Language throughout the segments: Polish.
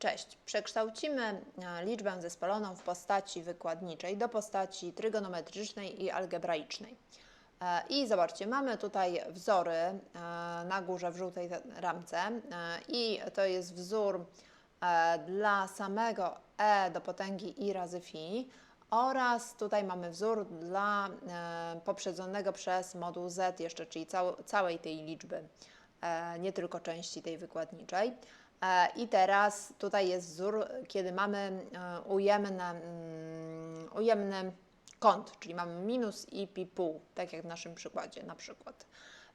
Cześć. Przekształcimy e, liczbę zespoloną w postaci wykładniczej do postaci trygonometrycznej i algebraicznej. E, I zobaczcie, mamy tutaj wzory e, na górze w żółtej te- ramce i to jest wzór dla samego e do potęgi i razy fi oraz tutaj mamy wzór dla poprzedzonego przez moduł z jeszcze, czyli cał, całej tej liczby, nie tylko części tej wykładniczej. E, I teraz tutaj jest wzór, kiedy mamy e, ujemne, mm, ujemny kąt, czyli mamy minus i pi pół, tak jak w naszym przykładzie na przykład.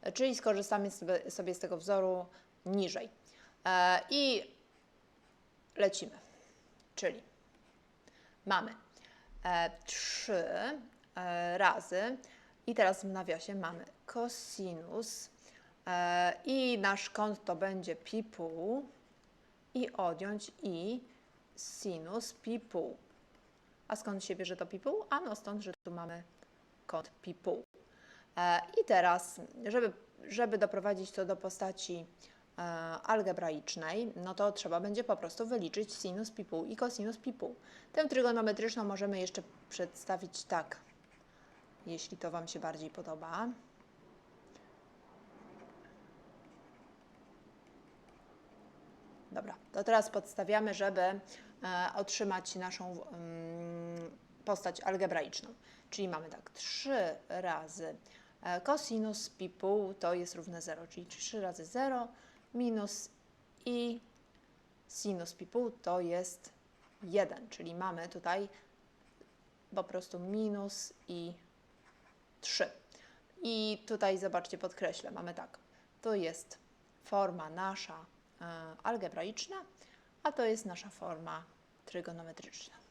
E, Czyli skorzystamy sobie, z tego wzoru niżej. I lecimy. Czyli mamy e, 3 e, razy i teraz w nawiasie mamy cosinus e, i nasz kąt to będzie pi pół i odjąć i sinus pi pół. A skąd się bierze to pi pół? A no stąd, że tu mamy kąt pi pół. I teraz, żeby, żeby doprowadzić to do postaci e, algebraicznej, no to trzeba będzie po prostu wyliczyć sinus pi pół i cosinus pi pół. Tę trygonometryczną możemy jeszcze przedstawić tak, jeśli to Wam się bardziej podoba. Dobra, to teraz podstawiamy, żeby e, otrzymać naszą mm, postać algebraiczną. Czyli mamy tak, 3 razy e, cosinus pi pół to jest równe 0, czyli 3 razy 0 minus i sinus pi pół to jest 1, czyli mamy tutaj po prostu minus i 3. I tutaj zobaczcie, podkreślę, mamy tak, to jest forma nasza algebraiczna, a to jest nasza forma trygonometryczna.